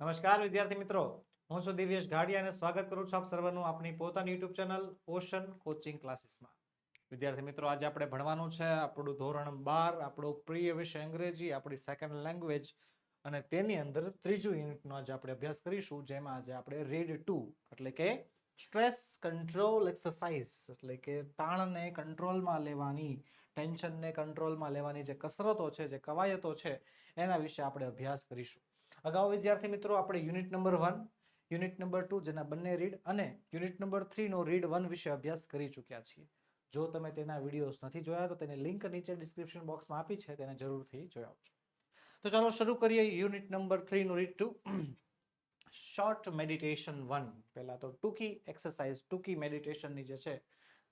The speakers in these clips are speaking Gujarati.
નમસ્કાર, વિદ્યાર્થી મિત્રો. હું છું દિવ્યેશ ગાડિયા અને સ્વાગત કરું છું આપ સર્વનું આપની પોતાની યુટ્યુબ ચેનલ ઓશન કોચિંગ ક્લાસીસમાં. વિદ્યાર્થી મિત્રો, આજે આપણે ભણવાનું છે આપણું ધોરણ બાર, આપણો પ્રિય વિષય અંગ્રેજી, આપણી સેકન્ડ લેંગ્વેજ અને તેની અંદર ત્રીજું યુનિટનો આજે આપણે અભ્યાસ કરીશું, જેમાં આજે આપણે રીડ ટુ એટલે કે સ્ટ્રેસ કંટ્રોલ એક્સરસાઇઝ એટલે કે તાણને કંટ્રોલમાં લેવાની ટેન્શનને કંટ્રોલમાં લેવાની જે કસરતો છે, જે કવાયતો છે, એના વિશે આપણે અભ્યાસ કરીશું. અગાઉ વિદ્યાર્થી મિત્રો આપણે unit number one, unit number two જેના બંને રીડ અને યુનિટ નંબર થ્રીનો રીડ વન વિશે અભ્યાસ કરી ચૂક્યા છીએ. જો તમે તેના વિડીયોઝ નથી જોયા તો તેને લિંક નીચે ડિસ્ક્રિપ્શન બોક્સમાં આપી છે, તેને જરૂરથી જોઈ આવજો. તો ચાલો શરૂ કરીએ unit number થ્રીનું read two. Short meditation one. પહેલાં તો ટૂંકી એક્સરસાઇઝ, ટૂંકી મેડિટેશનની જે છે,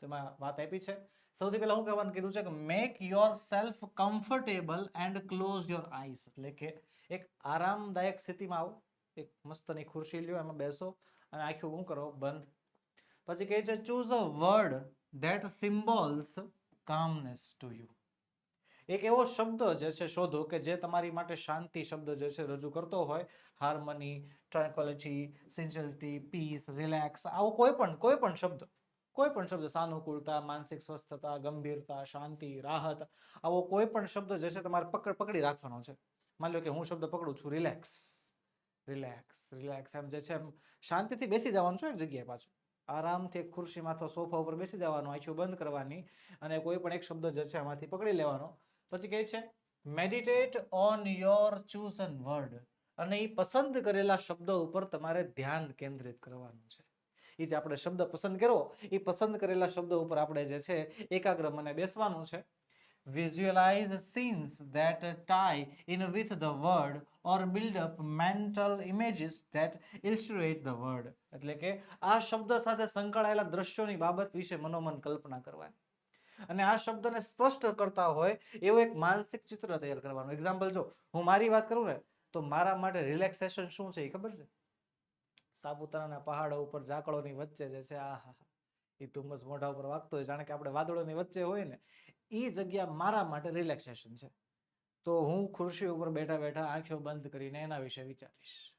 તેમાં વાત આપી છે. સૌથી પહેલા હું કહેવાનું કીધું છે કે make yourself comfortable and close your eyes એટલે કે એક આરામદાયક સ્થિતિમાં આવો. એક મસ્તની ખુરશી લ્યો, એમાં બેસો અને આખી શું કરો, બંધ. પછી કહે છે choose a word that symbols calmness to you એક એવો શબ્દ જે છે, શોધો કે જે તમારી માટે શાંતિ શબ્દ જે છે, રજૂ કરતો હોય. Harmony tranquility sincerity peace relax આવો કોઈ પણ કોઈ પણ શબ્દ, કોઈ પણ શબ્દ, સાનુકૂળતા, માનસિક સ્વસ્થતા, ગંભીરતા, શાંતિ, રાહત, આવો કોઈ પણ શબ્દ જે છે, તમારે પકડ, પકડી રાખવાનો છે. માની લો કે હું શબ્દ પકડું છું રિલેક્સ રિલેક્સ રિલેક્સ એમ જે છે એમ શાંતિથી બેસી જવાનું છું એક જગ્યાએ પાછું. આરામથી એક ખુરશીમાં અથવા સોફા ઉપર બેસી જવાનું આંખીઓ બંધ કરવાની અને કોઈ પણ એક શબ્દ જે છે એમાંથી પકડી લેવાનો. પછી કહે છે meditate on your chosen word અને એ પસંદ કરેલા શબ્દો ઉપર તમારે ધ્યાન કેન્દ્રિત કરવાનું છે. એ જે આપણે શબ્દ પસંદ કર્યો એ પસંદ કરેલા શબ્દો ઉપર આપણે જે છે એકાગ્ર મને બેસવાનું છે. Visualize scenes that tie in with the word or build up mental images that illustrate the word. એટલે કે આ શબ્દ સાથે સંકળાયેલા દ્રશ્યોની બાબત વિશે મનોમન કલ્પના કરવાની. અને આ શબ્દને સ્પષ્ટ કરતા હોય એવું એક માનસિક ચિત્ર તૈયાર કરવાનું. એક્ઝામ્પલ જો, હું મારી વાત કરું ને, તો મારા માટે રિલેક્સેશન શું છે એ ખબર છે? સાપુતારાના પહાડો ઉપર ઝાકળોની વચ્ચે જે છે આ એ ધુમ્મસ મોઢા ઉપર વાગતો હોય જાણે કે આપણે વાદળોની વચ્ચે હોય ને એ જગ્યા મારા માટે રિલેક્સેશન છે. તો હું ખુરશી ઉપર બેઠા બેઠા આંખો બંધ કરીને એના વિશે વિચારીશ.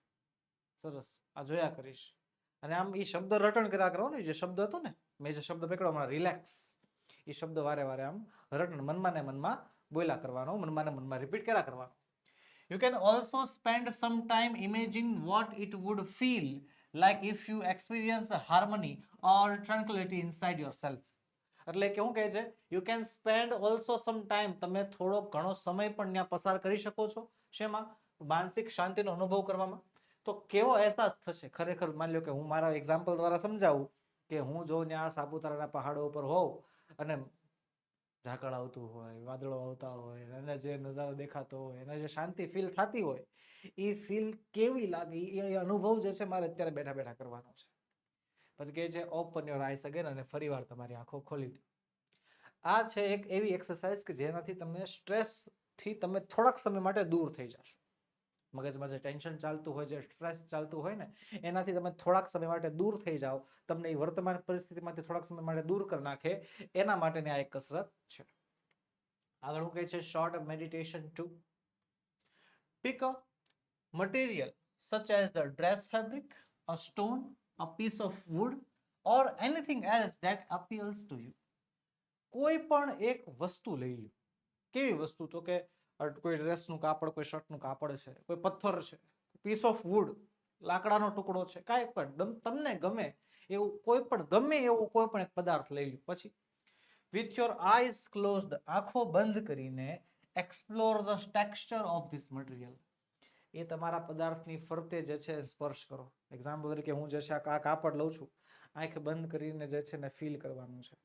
સરસ. આ જોયા કરીશ. અને આમ એ શબ્દ રટણ કર્યા કરો ને જે શબ્દ હતો ને, મેં જે શબ્દ પકડ્યો હમણાં રિલેક્સ એ શબ્દ વારે વારે આમ રટણ મનમાં ને મનમાં બોલ્યા કરવાનો, મનમાં ને મનમાં રિપીટ કર્યા કરવાનો. You can also spend some time imagine what it would feel like if you experience harmony or or inside your yourself. એટલે કે શું કહે છે you can spend also some time તમે થોડો ઘણો સમય પણ ત્યાં પસાર કરી શકો છો. શેમાં? માનસિક શાંતિનો અનુભવ કરવામાં. તો કેવો અહેસાસ થશે? ખરેખર માની લો કે હું મારા એક્ઝામ્પલ દ્વારા સમજાવું કે હું જો ત્યાં સાપુતારાના પહાડો ઉપર હોઉં અને ઝાકળ આવતું હોય, વાદળો આવતા હોય, એને જે નજારો દેખાતો હોય, એને જે શાંતિ ફીલ થતી હોય, એ ફીલ કેવી લાગે? એ અનુભવ જે છે મારે અત્યારે બેઠા બેઠા કરવાનો છે. પછી કહે છે ઓપન યોર આઈસ અગેન અને ફરીવાર તમારી આંખો ખોલી દો. આ છે એક એવી એક્સરસાઇઝ કે જેનાથી તમને સ્ટ્રેસથી તમે થોડાક સમય માટે દૂર થઈ જશો. મગજમાં જે ટેન્શન ચાલતું હોય જે સ્ટ્રેસ ચાલતું હોય ને એનાથી તમે થોડાક સમય માટે દૂર થઈ જાઓ. તમને એ વર્તમાન પરિસ્થિતિમાંથી થોડાક સમય માટે દૂર કરી નાખે. એના માટેની આ એક કસરત છે. આગળ હું કહે છે short meditation two pick a material such as the dress fabric, a stone, a piece of wood, or anything else that appeals to you. કોઈ પણ એક વસ્તુ લઈ લો કેવી વસ્તુ? તો કે કોઈ ડ્રેસનું કાપડ કોઈ શર્ટનું કાપડ છે કોઈ પથ્થર છે પીસ ઓફ વુડ લાકડાનો ટુકડો છે કાંઈ પણ તમને ગમે એવું કોઈ પણ ગમે એવું કોઈ પણ એક પદાર્થ લઈ લો પછી વિથ યોર આઈઝ ક્લોઝડ આંખો બંધ કરીને explore the texture of this material એ તમારા પદાર્થની ફરતે જે છે સ્પર્શ કરો. એક્ઝામ્પલ તરીકે હું જે છે આ કાપડ લઉં છું, આંખ બંધ કરીને જે છે ને ફીલ કરવાનું છે.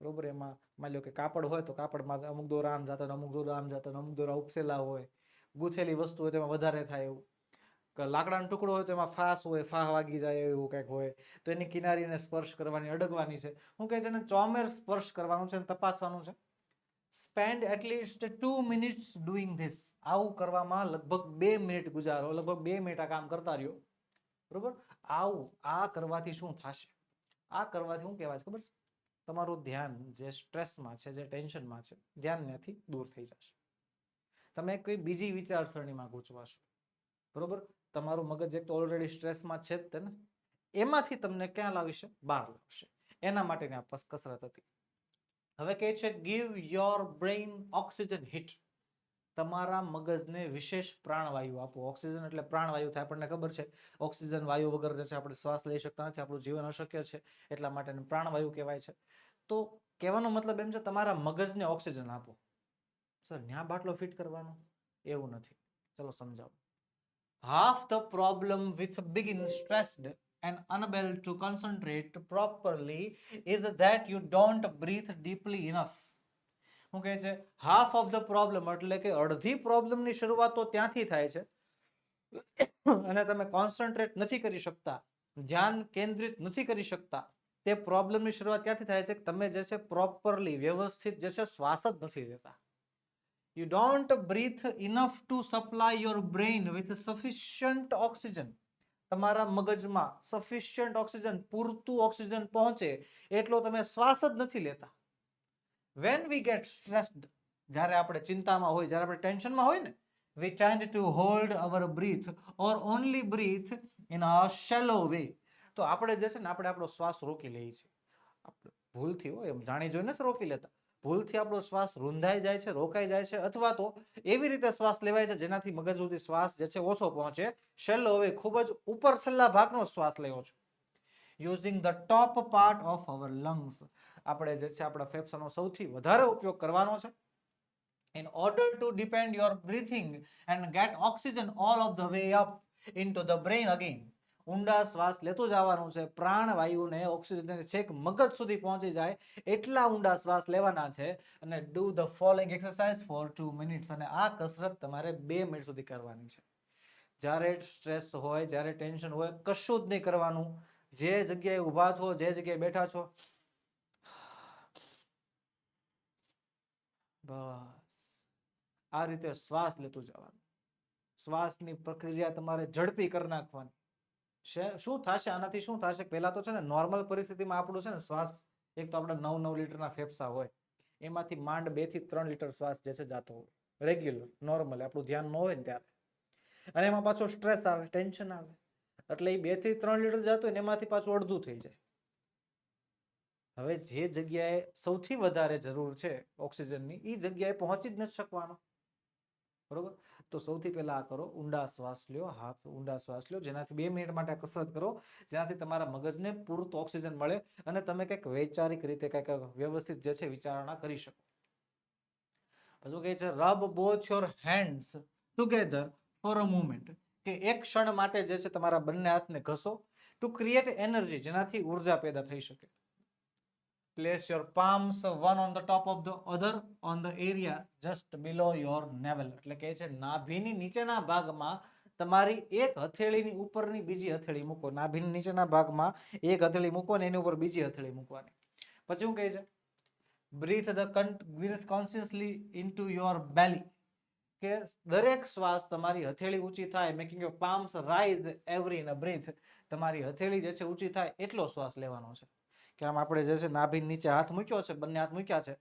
બરોબર? એમાં માની લો કે કાપડ હોય તો કાપડમાં અમુક દોરા આમ જતા અમુક દોરા આમ જતા અમુક દોરા ઉપસેલા હોય, ગૂંથેલી વસ્તુ હોય તેમાં વધારે થાય એવું. લાકડાનો ટુકડો હોય તો એમાં ફાસ હોય, ફાહ વાગી જાય એવું કંઈક હોય, તો એની કિનારીને સ્પર્શ કરવાની અડગવાની છે. હું કહે છે ને ચોમેર સ્પર્શ કરવાનું છે તપાસવાનું છે? Spend at least two minutes doing this આવું કરવામાં લગભગ બે મિનિટ ગુજારો, લગભગ બે મિનિટ આ કામ કરતા રહ્યો. બરોબર? આવું, આ કરવાથી શું થશે? આ કરવાથી શું કહેવાય ખબર છે? તમારું ધ્યાન જે સ્ટ્રેસમાં છે, જે ટેન્શનમાં છે ધ્યાન ત્યાંથી દૂર થઈ જશે. તમે કોઈ બીજી વિચારસરણીમાં ગૂંચવાશો બરોબર? તમારું મગજ એક તો ઓલરેડી સ્ટ્રેસમાં છે જ તેને એમાંથી તમને ક્યાં લાવશે બહાર લાવશે એના માટેની આ કસરત હતી. હવે કહે છે give your brain oxygen hit તમારા મગજને વિશેષ પ્રાણવાયુ આપો. ઓક્સિજન એટલે પ્રાણવાયુ થાય, આપણને ખબર છે. ઓક્સિજન વાયુ વગર જે છે, આપણે શ્વાસ લઈ શકતા નથી, આપણું જીવન અશક્ય છે, એટલા માટે પ્રાણવાયુ કહેવાય છે. તો કહેવાનો મતલબ એમ છે, તમારા મગજને ઓક્સિજન આપો. સર, ન્યા બાટલો ફિટ કરવાનો? એવું નથી. ચલો સમજાવો. Half the problem with begin stressed and unable to concentrate properly is that you don't breathe deeply enough શું કહે છે હાફ ઓફ ધ પ્રોબ્લેમ એટલે કે અડધી પ્રોબ્લેમની શરૂઆત તો ત્યાંથી થાય છે અને તમે કોન્સન્ટ્રેટ નથી કરી શકતા ધ્યાન કેન્દ્રિત નથી કરી શકતા તે પ્રોબ્લેમની શરૂઆત ક્યાંથી થાય છે કે તમે જે છે પ્રોપરલી વ્યવસ્થિત જે છે શ્વાસ જ નથી લેતા you don't breathe enough to supply your brain with sufficient oxygen તમારા મગજમાં સફિશિયન્ટ ઓક્સિજન પૂરતું ઓક્સિજન પહોંચે એટલો તમે શ્વાસ જ નથી લેતા. વેન વી ગેટ સ્ટ્રેસ્ડ જ્યારે આપણે ચિંતામાં હોય, જ્યારે આપણે ટેન્શનમાં હોય ને we tend to hold our breath or only breathe in a shallow way તો આપણે જે છે ને, આપણે આપણો શ્વાસ રોકી લઈએ છીએ. ભૂલથી હોય, એમ જાણી જોઈને જ રોકી લેતા. ભૂલથી આપણો શ્વાસ રૂંધાઈ જાય છે, રોકાઈ જાય છે અથવા તો એવી રીતે શ્વાસ લેવાય છે જેનાથી મગજ સુધી શ્વાસ જે છે ઓછો પહોંચે. છેલ્લો હવે ખૂબ જ ઉપર છેલ્લા ભાગનો શ્વાસ લેવો છે. Using the top part of our lungs આપણે જે છે આપણા ફેફસાનો સૌથી વધારે ઉપયોગ કરવાનો છે. In order to depend your breathing and get oxygen all of the way up into the brain again. ઊંડા શ્વાસ લેતું જવાનું છે. પ્રાણવાયુને ઓક્સિજન છેક મગજ સુધી પહોંચી જાય એટલા ઊંડા શ્વાસ લેવાના છે અને do the following exercise for two minutes અને આ કસરત તમારે બે મિનિટ સુધી કરવાની છે. જ્યારે સ્ટ્રેસ હોય, જ્યારે ટેન્શન હોય, કશું જ નહીં કરવાનું. જે જગ્યાએ ઊભા છો, જે જગ્યાએ બેઠા છો. બસ. આ રીતે શ્વાસ લેતું જવાનું. શ્વાસની પ્રક્રિયા તમારે ઝડપી કરી નાખવાની. શું થશે? આનાથી શું થશે? પહેલા તો છે ને નોર્મલ પરિસ્થિતિમાં આપણું છે ને શ્વાસ, એક તો આપણે નવ નવ લીટરના ફેફસા હોય, એમાંથી માંડ બેથી ત્રણ લીટર શ્વાસ જે છે જાતો હોય. રેગ્યુલર નોર્મલ આપણું ધ્યાન ન હોય ને ત્યારે. અને એમાં પાછો સ્ટ્રેસ આવે ટેન્શન આવે. એટલે એ બેથી ત્રણ લીટર જતું હોય ને, એમાંથી પાછું અડધું થઈ જાય. હવે જે જગ્યાએ સૌથી વધારે જરૂર છે ઓક્સિજનની એ જગ્યાએ પહોંચી જ નથી શકવાનો. બરોબર? તો સૌથી પહેલા આ કરો, ઊંડા શ્વાસ લ્યો, હાથ ઊંડા શ્વાસ લ્યો. જેનાથી બે મિનિટ માટે કસરત કરો, જેનાથી તમારા મગજને પૂરતો ઓક્સિજન મળે અને તમે કંઈક વૈચારિક રીતે કંઈક વ્યવસ્થિત જે છે વિચારણા કરી શકો. પછી કહે છે rub both your hands together for a moment કે એક ક્ષણ માટે જે છે તમારા બંને હાથને ઘસો ટુ ક્રિએટ એનર્જી જેનાથી ઊર્જા પેદા થઈ શકે. Place your palms one on the top of the other on the area just below your navel. એટલે કહે છે, નાભીની નીચેના ભાગમાં તમારી એક હથેળીની ઉપરની બીજી હથેળી મૂકો. નાભીની નીચેના ભાગમાં એક હથેળી મૂકો ને એની ઉપર બીજી હથેળી મૂકવાની. પછી શું કહે છે? Breathe the breathe consciously into your belly કે દરેક શ્વાસ તમારી હથેળી ઊંચી થાય making your palms rise every in a breath તમારી હથેળી જે છે ઊંચી થાય એટલો શ્વાસ લેવાનો છે. કે આમ આપણે જે છે નાભી નીચે હાથ મૂક્યો છે, બંને હાથ મૂક્યા છે.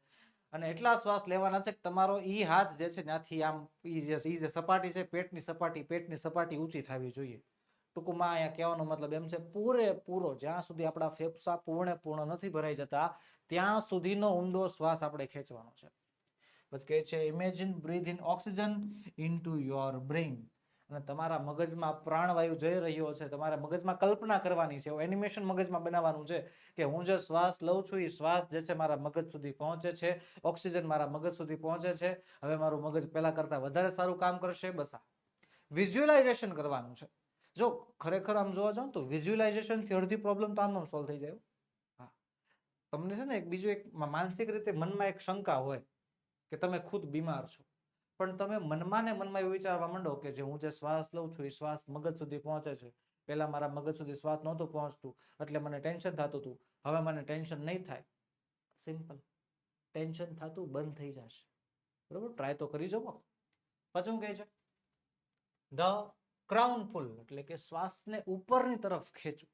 અને એટલા શ્વાસ લેવાના છે કે તમારો ઈ હાથ જે છે ત્યાંથી આમ ઈ જે ઈ જે સપાટી છે, પેટની સપાટી પેટની સપાટી ઊંચી થવી જોઈએ. ટૂંકમાં અહીંયા કહેવાનો મતલબ એમ છે, પૂરેપૂરો જ્યાં સુધી આપણા ફેફસા પૂર્ણે પૂર્ણ નથી ભરાઈ જતા, ત્યાં સુધીનો ઊંડો શ્વાસ આપણે ખેંચવાનો છે. પછી કહે છે imagine breathe in oxygen into your brain અને તમારા મગજમાં પ્રાણવાયુ જઈ રહ્યો છે, તમારા મગજમાં કલ્પના કરવાની છે એનિમેશન મગજમાં બનાવવાનું છે કે હું જે શ્વાસ લઉં છું એ શ્વાસ જે છે મારા મગજ સુધી પહોંચે છે, ઓક્સિજન મારા મગજ સુધી પહોંચે છે, હવે મારું મગજ પહેલાં કરતાં વધારે સારું કામ કરશે, બસ આ. વિઝ્યુઅલાઇઝેશન કરવાનું છે. જો ખરેખર આમ જોવા જાઓ તો વિઝ્યુઅલાઇઝેશનથી અડધી પ્રોબ્લેમ તો આમ સોલ્વ થઈ જાય હા. તમને છે ને એક બીજું એક માનસિક રીતે મનમાં એક શંકા હોય કે તમે ખુદ બીમાર છો. પણ તમે મનમાં ને મનમાં એવું વિચારવા માંડો કે જે હું જે શ્વાસ લઉં છું એ શ્વાસ મગજ સુધી પહોંચે છે. પહેલા મારા મગજ સુધી શ્વાસ નહોતું પહોંચતું એટલે મને ટેન્શન થતું હતું. હવે મને ટેન્શન નહીં થાય. સિમ્પલ. ટેન્શન થતું બંધ થઈ જશે. બરોબર? ટ્રાય તો કરી જવો પછી શું કહે છે? ધ ક્રાઉન પુલ એટલે કે શ્વાસને ઉપરની તરફ ખેંચવું.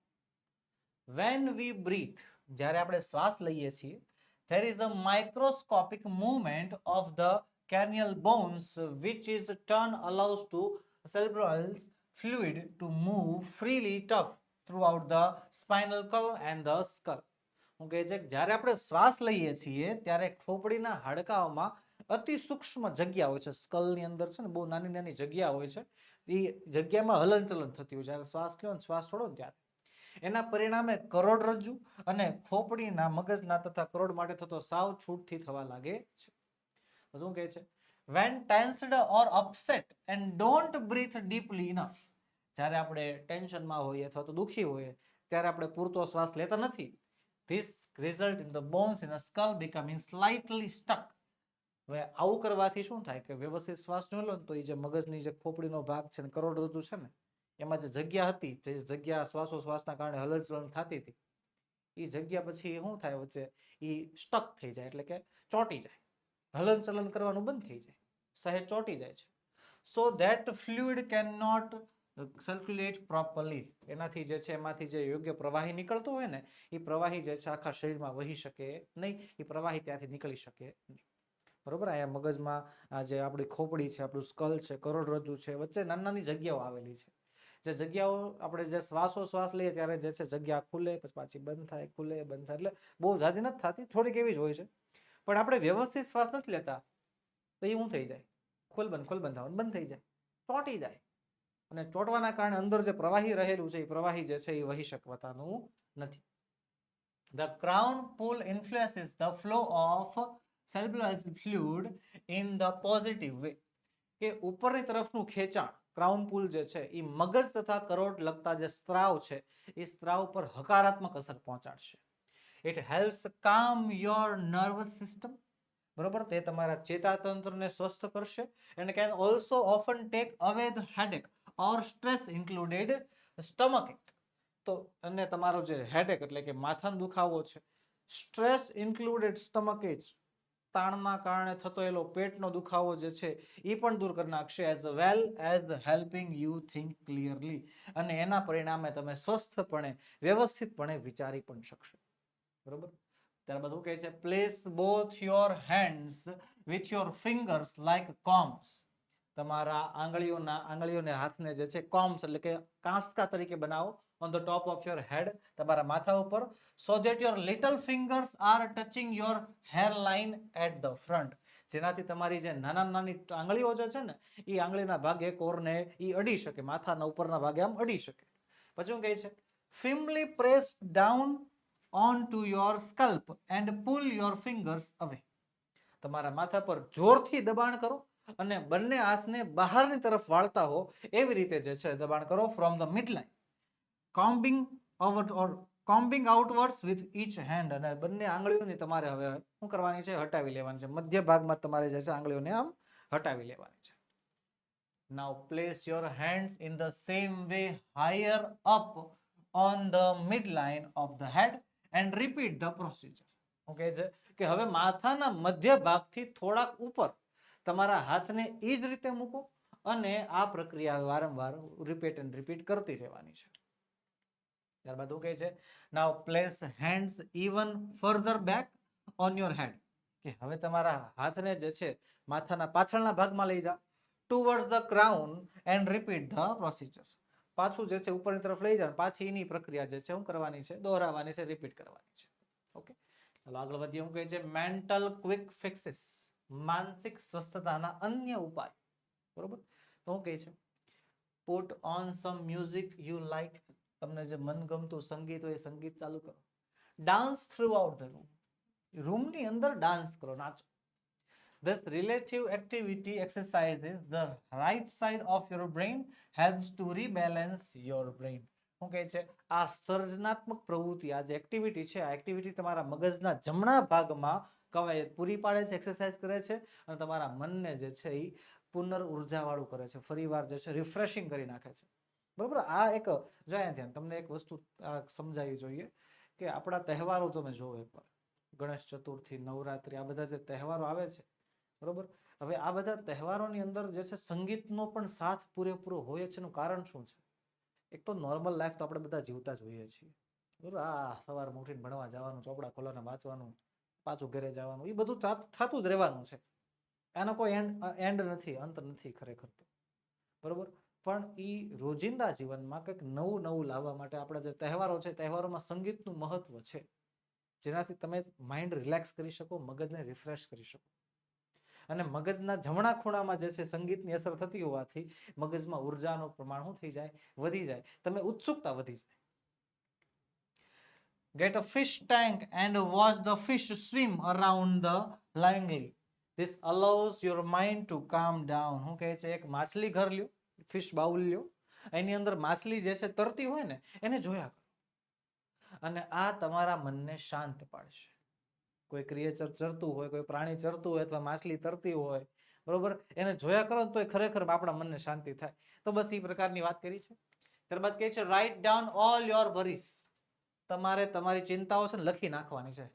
વેન વી બ્રીથ જ્યારે આપણે શ્વાસ લઈએ છીએ there is a microscopic movement of the cranial bones, which is turn allows to cerebral fluid to move freely, tough throughout the spinal column and the skull. હું કહે છે કે જ્યારે આપણે શ્વાસ લઈએ છીએ, ત્યારે ખોપડીના હાડકાઓમાં અતિ સૂક્ષ્મ જગ્યા હોય છે. સ્કલની અંદર છે ને, બહુ નાની નાની જગ્યા હોય છે. એ જગ્યામાં હલનચલન થતી હોય જ્યારે શ્વાસ લ્યો ને, શ્વાસ છોડો ને ત્યારે. એના પરિણામે કરોડરજ્જુ અને ખોપડીના મગજના તથા કરોડ માટે થતો સાવ છૂટથી થવા લાગે છે. શું કહે છે when tensed or upset and don't breathe deeply enough જ્યારે આપણે ટેન્શનમાં હોઈએ અથવા તો દુઃખી હોઈએ, ત્યારે આપણે પૂરતો શ્વાસ લેતા નથી. This result in the bones in a skull becoming slightly stuck હવે આવું કરવાથી શું થાય કે વ્યવસ્થિત શ્વાસ ન લો તો એ જે મગજની જે ખોપડીનો ભાગ છે ને કરોડરજ્જુ છે ને, એમાં જે જગ્યા હતી, જે જગ્યા શ્વાસોશ્વાસના કારણે હલનચલન થતી હતી એ જગ્યા પછી શું થાય વચ્ચે એ સ્ટક થઈ જાય, એટલે કે ચોંટી જાય. હલનચલન કરવાનું બંધ થઈ જાય. સહેજ ચોંટી જાય છે. So that fluid can not circulate properly એનાથી જે છે, એમાંથી જે યોગ્ય પ્રવાહી નીકળતો હોય ને, એ પ્રવાહી જે છે, આખા શરીરમાં વહી શકે નહીં. એ પ્રવાહી ત્યાંથી નીકળી શકે નહીં. બરોબર? અહીંયા મગજમાં જે આપણી ખોપડી છે, આપણું સ્કલ છે કરોડરજ્જુ છે, વચ્ચે નાની નાની જગ્યાઓ આવેલી છે. જે જગ્યાઓ આપણે જે શ્વાસો શ્વાસ લઈએ ત્યારે જે છે, જગ્યા ખુલે, પછી પાછી બંધ થાય, ખુલે, બંધ થાય. એટલે બહુ ઝાઝી નથી થતી. થોડીક એવી જ હોય છે. પણ આપણે વ્યવસ્થિત શ્વાસ નથી લેતા. તો એ શું થઈ જાય. ખોલ બંધ ખોલ બંધ થવાનું. બંધ થઈ જાય. ચોંટી જાય. અને ચોંટવાના કારણે અંદર જે પ્રવાહી રહેલું છે એ પ્રવાહી જે છે એ વહી શકવાતાનું નથી. The crown pull is the flow of cerebral fluid in the positive way કે ઉપરની તરફનું ખેંચાણ ક્રાઉન પુલ જે છે એ મગજ તથા કરોડ લગતા જે સ્ત્રાવ છે એ સ્ત્રાવ પર હકારાત્મક અસર પહોંચાડશે. It helps calm your nervous system બરોબર? તે તમારા ચેતાતંત્રને સ્વસ્થ કરશે and can also often take away the headache or stress included stomach તો અને તમારો જે હેડેક એટલે કે માથાનો દુખાવો છે સ્ટ્રેસ ઇન્ક્લુડેડ સ્ટમક એજ તાણના કારણે થતો એલો પેટનો દુખાવો જે છે એ પણ દૂર કરી નાખશે as well as the helping you think clearly અને એના પરિણામે તમે સ્વસ્થપણે, વ્યવસ્થિતપણે વિચારી પણ શકશો. બરોબર? ત્યારબાદ શું કહે છે place both your hands with your fingers like combs તમારા આંગળીઓના, આંગળીઓને હાથને જે છે કોમ્સ એટલે કે કાંસકા તરીકે બનાવો on the top of your head તમારા માથા ઉપર. So that your little fingers are touching your hair line at the front જેનાથી તમારી જે નાના, નાની આંગળીઓ જે છે ને એ આંગળીના ભાગે, કોરને એ અડી શકે, માથાના ઉપરના ભાગે આમ અડી શકે. પછી શું કહે છે? Firmly press down to your scalp and pull your fingers away તમારા માથા પર જોરથી દબાણ કરો અને બંને હાથને બહારની તરફ વાળતા હો એવી રીતે જે છે દબાણ કરો from the mid line combing out or combing outwards with each hand અને બંને આંગળીઓની તમારે હવે શું કરવાની છે? હટાવી લેવાની છે. મધ્ય ભાગમાં તમારે જે છે આંગળીઓને આમ હટાવી લેવાની છે. Now place your hands in the same way higher up on the mid line of the head and repeat the procedure okay છે કે હવે માથાના મધ્ય ભાગથી થોડાક ઉપર તમારા હાથને એ જ રીતે મૂકો અને આ પ્રક્રિયા વારંવાર રિપીટ એન્ડ રિપીટ કરતી રહેવાની છે. ત્યારબાદ શું કહે છે. Now place hands even further back on your head કે હવે તમારા હાથને જે છે માથાના પાછળના ભાગમાં લઈ જાઓ towards the crown and repeat the procedure પાછું જે છે ઉપરની તરફ લઈ જવાનું પાછી એની પ્રક્રિયા જે છે શું કરવાની છે? દોહરાવાની છે રિપીટ કરવાની છે. ઓકે ચાલો આગળ વધીએ. હું કહે છે મેન્ટલ ક્વિક ફિક્સિસ માનસિક સ્વસ્થતાના અન્ય ઉપાય. બરોબર? તો હું કહે છે put on some music you like તમને જે મનગમતું સંગીત હોય એ સંગીત ચાલુ કરો. Dance throughout the room રૂમની અંદર ડાન્સ કરો, નાચો. This relative activity exercises the right side of your brain helps to rebalance your brain. શું કહે છે, આ સર્જનાત્મક પ્રવૃત્તિ, આ જે એક્ટિવિટી છે, આ એક્ટિવિટી તમારા મગજના જમણા ભાગમાં કવાયત પૂરી પાડે છે એક્સરસાઇઝ કરે છે અને તમારા મનને જે છે એ પુનર ઉર્જાવાળું કરે છે. ફરીવાર જે છે રિફ્રેશિંગ કરી નાખે છે. બરોબર? આ એક, જો ધ્યાન, તમને એક વસ્તુ સમજાવી જોઈએ કે આપણા તહેવારો તમે જોવો એકવાર ગણેશ ચતુર્થી, નવરાત્રી, આ બધા જે તહેવારો આવે છે બરોબર? હવે આ બધા તહેવારોની અંદર જે છે સંગીતનો પણ સાથ પૂરેપૂરો હોય છે એનું કારણ શું છે? એક તો નોર્મલ લાઈફ તો આપણે બધા જીવતા જ હોઈએ છીએ. બરોબર? આ સવારમાં ઉઠીને ભણવા જવાનું, ચોપડા ખોલાને વાંચવાનું, પાછું ઘરે જવાનું એ બધું થાત- જ રહેવાનું છે. એનો કોઈ એન્ડ એન્ડ નથી, અંત નથી ખરેખર તો. બરોબર? પણ એ રોજિંદા જીવનમાં કંઈક નવું નવું લાવવા માટે આપણા જે તહેવારો છે, તહેવારોમાં સંગીતનું મહત્વ છે. જેનાથી તમે માઇન્ડ રિલેક્સ કરી શકો, મગજને રિફ્રેશ કરી શકો. અને મગજના જમણા ખૂણામાં જે છે સંગીતની અસર થતી હોવાથી મગજમાં ઉર્જાનું પ્રમાણ શું થઈ જાય? વધી જાય. તમે ઉત્સુકતા વધી જાય. Get a fish tank and watch the fish swim around the lively this allows your mind to calm down. હું કહે છે? એક માછલી ઘર લ્યો ફિશ બાઉલ લ્યો. એની અંદર માછલી જે છે તરતી હોય ને, એને જોયા કરો. અને આ તમારા મનને શાંત પાડશે. કોઈ ક્રિએચર ચરતું હોય, કોઈ પ્રાણી ચરતું હોય અથવા માછલી તરતી હોય, બરોબર? એને જોયા કરો તો ખરેખર આપણા મનને શાંતિ થાય. તો બસ એ પ્રકારની વાત કરી છે. ત્યારબાદ કહે છે write down all your worries તમારે તમારી ચિંતાઓ છે ને લખી નાખવાની છે.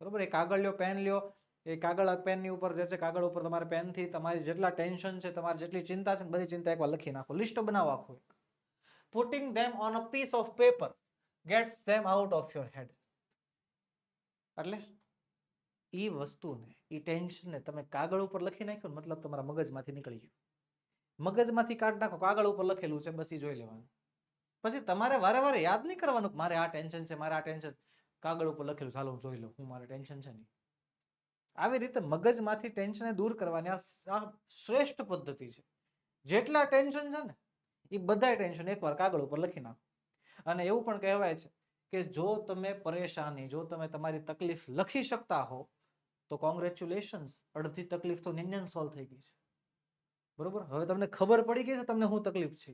બરોબર? એ કાગળ લ્યો પેન લ્યો. એ કાગળ પેનની ઉપર જે છે, કાગળ ઉપર તમારે પેનથી તમારી જેટલા ટેન્શન છે, તમારી જેટલી ચિંતા છે બધી ચિંતા એકવાર લખી નાખો. લિસ્ટ બનાવો આખું putting them on a piece of paper gets them out of your head એટલે એ વસ્તુને, એ ટેન્શનને તમે કાગળ ઉપર લખી નાખ્યો ને, મતલબ તમારા મગજમાંથી નીકળી ગયું. મગજમાંથી કાઢ નાખો, કાગળ ઉપર લખેલું છે, બસ એ જોઈ લેવાનું. પછી તમારે વારે યાદ નહીં કરવાનું કે મારે આ ટેન્શન છે, મારે આ ટેન્શન કાગળ ઉપર લખેલું ચાલો હું જોઈ લઉં, હું મારે ટેન્શન છે નહીં. આવી રીતે મગજમાંથી ટેન્શનને દૂર કરવાની આ આ શ્રેષ્ઠ પદ્ધતિ છે. જેટલા ટેન્શન છે ને એ બધા ટેન્શન એકવાર કાગળ ઉપર લખી નાખો. અને એવું પણ કહેવાય છે કે જો તમે પરેશાની, જો તમે તમારી તકલીફ લખી શકતા હો તો કોંગ્રેચ્યુલેશન્સ અડધી તકલીફ તો નિંજન સોલ્વ થઈ ગઈ છે. બરોબર? હવે તમને ખબર પડી ગઈ છે તમને શું તકલીફ છે.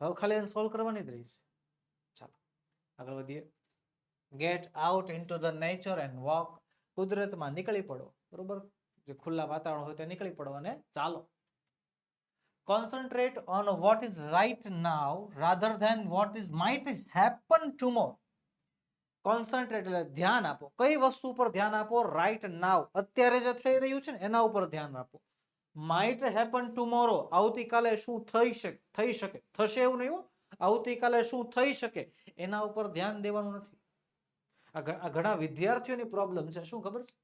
હવે ખાલી એને સોલ્વ કરવાની જ રહી છે. ચાલો, આગળ વધીએ. Get out into the nature and walk કુદરતમાં નીકળી પડો. બરોબર? જે ખુલ્લા વાતાવરણ હોય ત્યાં નીકળી પડો અને ચાલો. Concentrate on what is right now rather than what is might happen tomorrow concentrate એટલે ધ્યાન આપો. કઈ વસ્તુ ઉપર ધ્યાન આપો? રાઇટ નાવ અત્યારે જે થઈ રહ્યું છે ને, એના ઉપર ધ્યાન આપો. માઇટ હેપન ટુમોરો આવતીકાલે શું થઈ શકે? થઈ શકે. થશે એવું નહીં. આવતીકાલે શું થઈ શકે? એના ઉપર ધ્યાન દેવાનું નથી. આ ઘણા વિદ્યાર્થીઓની પ્રોબ્લેમ છે. શું ખબર છે?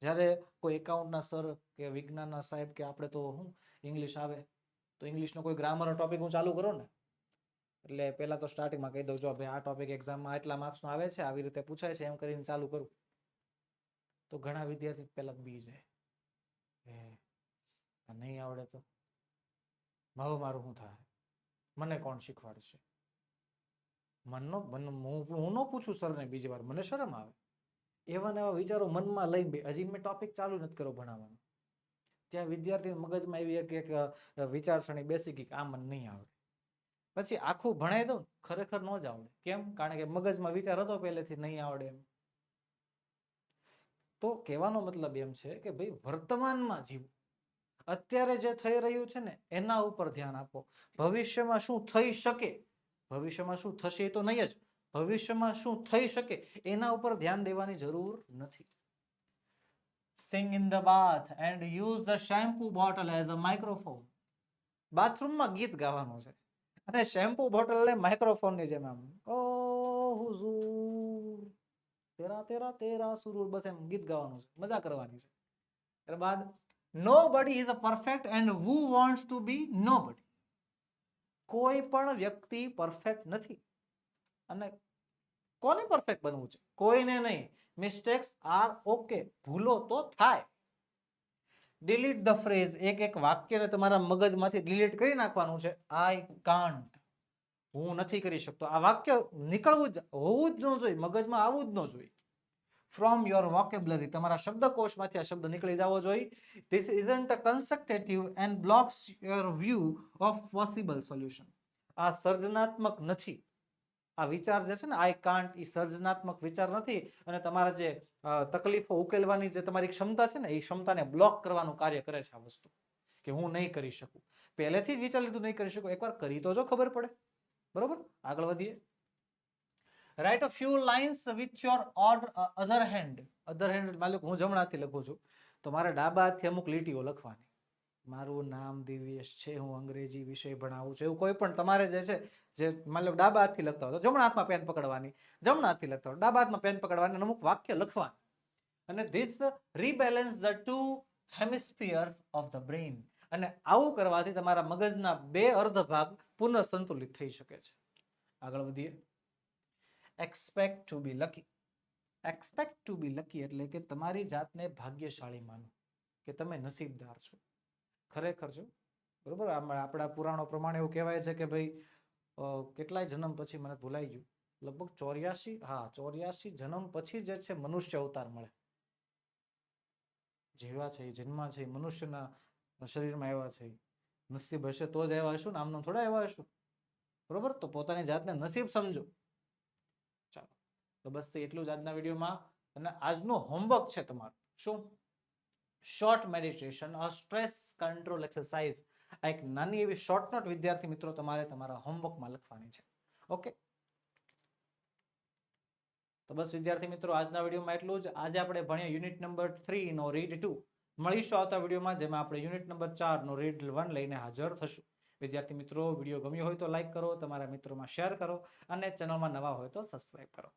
જ્યારે કોઈ એકાઉન્ટના સર કે વિજ્ઞાનના સાહેબ કે આપણે તો શું ઇંગ્લિશ આવે. તો ઇંગ્લિશનો કોઈ ગ્રામરનો ટોપિક હું ચાલુ કરો ને? એટલે પહેલાં તો સ્ટાર્ટિંગમાં કહી દઉં, જો ભાઈ આ ટોપિક એક્ઝામમાં એટલા માર્ક્સનો આવે છે, આવી રીતે પૂછાય છે, એમ કરીને ચાલુ કરું. તો ઘણા વિદ્યાર્થી પહેલાં બી જાય. નહીં આવડે તો? મારું મારું શું થાય? મને કોણ શીખવાડશે? મનનો, મન, હું હું ન પૂછું સરને બીજી વાર, મને શરમ આવે. એવા ને એવા વિચારો મનમાં લઈને બે. હજી મેં ટોપિક ચાલુ નથી કર્યો ભણાવવાનો. ત્યાં વિદ્યાર્થી મગજમાં એવી એક એક વિચારસરણી બેસી ગઈ કે આ મને નહીં આવડે. પછી આખું ભણાઈ દઉં ખરેખર ન જ આવડે. કેમ? કારણ કે મગજમાં વિચાર હતો પહેલેથી, નહીં આવડે એમ. તો કહેવાનો મતલબ એમ છે કે ભાઈ, વર્તમાનમાં જીવો. અત્યારે જે થઈ રહ્યું છે ને, એના ઉપર ધ્યાન આપો. ભવિષ્યમાં શું થઈ શકે? ભવિષ્યમાં શું થશે એ તો નહીં જ. ભવિષ્યમાં શું થઈ શકે? એના ઉપર ધ્યાન દેવાની જરૂર નથી. Sing in the bath and use the shampoo bottle as a microphone બાથરૂમમાં ગીત ગાવાનું છે. અને શેમ્પુ બોટલને માઇક્રોફોનની જેમ આમ ઓ હુઝુર. તેરા તેરા તેરા સુરૂર. બસ એમ ગીત ગાવાનું છે. મજા કરવાની છે. ત્યારબાદ nobody is a perfect and who wants to be nobody કોઈ પણ વ્યક્તિ પરફેક્ટ નથી. અને કોને પરફેક્ટ બનવું છે? કોઈને નહીં. મિસ્ટેક્સ આર ઓકે ભૂલો તો થાય. ડિલીટ ધ ફ્રેઝ એક એક વાક્યને તમારા મગજમાંથી ડિલીટ કરી નાખવાનું છે. આઈ કાન્ટ હું નથી કરી શકતો. આ વાક્ય નીકળવું જ, હોવું જ ન જોઈએ. મગજમાં આવવું જ ન જોઈએ. ફ્રોમ યોર વોકેબ્લરી તમારા શબ્દકોશમાંથી આ શબ્દ નીકળી જવો જોઈએ. This isn't a constructive and blocks your view of possible solution આ સર્જનાત્મક નથી. આ વિચાર જે છે ને આઈ કાન્ટ એ સર્જનાત્મક વિચાર નથી. અને તમારા જે તકલીફો ઉકેલવાની જે તમારી ક્ષમતા છે ને, એ ક્ષમતાને બ્લોક કરવાનું કાર્ય કરે છે આ વસ્તુ, કે હું નહીં કરી શકું. પહેલેથી જ વિચાર લીધું, નહીં કરી શકું. એકવાર કરી તો જો ખબર પડે. બરોબર? આગળ વધીએ. Write a few lines with your odd other hand other hand માલિક, હું જમણાથી લખું છું. તો મારે ડાબા હાથથી અમુક લીટીઓ લખવાની. મારું નામ દિવ્યેશ છે, હું અંગ્રેજી વિષય ભણાવું છું. એવું કોઈ પણ તમારે જે છે, જે મતલબ ડાબા હાથથી લખતા હોય તો જમણા હાથમાં પેન પકડવાની, જમણા હાથથી લખતા હોય ડાબા હાથમાં પેન પકડવાની અમુક વાક્ય લખવાની. અને this rebalance the two hemispheres of the brain અને આવું કરવાથી તમારા મગજના બે અર્ધ ભાગ પુનઃ સંતુલિત થઈ શકે છે. આગળ વધીએ. Expect to be lucky expect to be lucky એટલે કે તમારી જાતને ભાગ્યશાળી માનો, કે તમે નસીબદાર છો. ખરેખર છો બરોબર? આપણા પુરાણો પ્રમાણે એવું કહેવાય છે કે ભાઈ કેટલાય જન્મ પછી મને ભૂલાઈ ગયું. લગભગ ચોર્યાસી, હા, ચોર્યાસી જન્મ પછી જે છે મનુષ્ય અવતાર મળે. જેવા છે જન્મા છે મનુષ્યના શરીરમાં એવા છે. નસીબ હશે તો જ એવા હશું ને થોડા એવા હશું. બરોબર? તો પોતાની જાતને નસીબ સમજો. ચાલો. તો બસ એટલું જ આજના વિડીયોમાં. અને આજનું હોમવર્ક છે તમારું. શું? Short meditation or stress control exercise આ એક નાની એવી શોર્ટ નોટ વિદ્યાર્થી મિત્રો તમારે તમારા હોમવર્કમાં લખવાની છે. ઓકે તો બસ વિદ્યાર્થી મિત્રો, આજના વિડીયોમાં એટલું જ. આજે આપણે ભણ્યા યુનિટ નંબર થ્રી નો રીડ ટુ મળીશું આવતા વિડીયોમાં જેમાં આપણે યુનિટ નંબર ચાર નો રીડ વન લઈને હાજર થશું. વિદ્યાર્થી મિત્રો, વીડિયો ગમ્યો હોય તો લાઇક કરો, તમારા મિત્રોમાં શેર કરો અને ચેનલમાં નવા હોય તો સબસ્ક્રાઈબ કરો.